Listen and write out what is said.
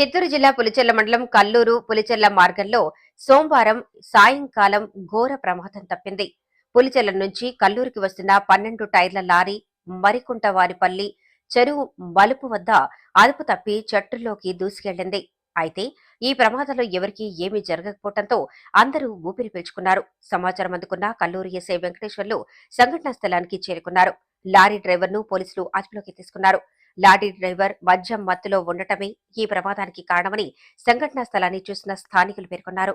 చిత్తూరు జిల్లా పులిచెర్ల మండలం కల్లూరు పులిచెర్ల మార్గంలో సోమవారం సాయంకాలం ఘోర ప్రమాదం తప్పింది. పులిచెర్ల నుంచి కల్లూరుకి వస్తున్న పన్నెండు టైర్ల లారీ మరికుంటవారిపల్లి చెరువు మలుపు వద్ద అదుపు తప్పి చెట్టులోకి దూసుకెళ్ళింది అయితే ఈ ప్రమాదంలో ఎవరికీ ఏమీ జరగకపోవడంతో అందరూ ఊపిరి పీల్చుకున్నారు. సమాచారం అందుకున్న కల్లూరు ఎస్ఐ వెంకటేశ్వర్లు సంఘటనా స్థలానికి చేరుకున్నారు. లారీ డ్రైవర్ను పోలీసులు అదుపులోకి తీసుకున్నారు. లారీ డ్రైవర్ మద్యం మత్తులో ఉండటమే ఈ ప్రమాదానికి కారణమని సంఘటనా స్థలాన్ని చూసిన స్థానికులు పేర్కొన్నారు.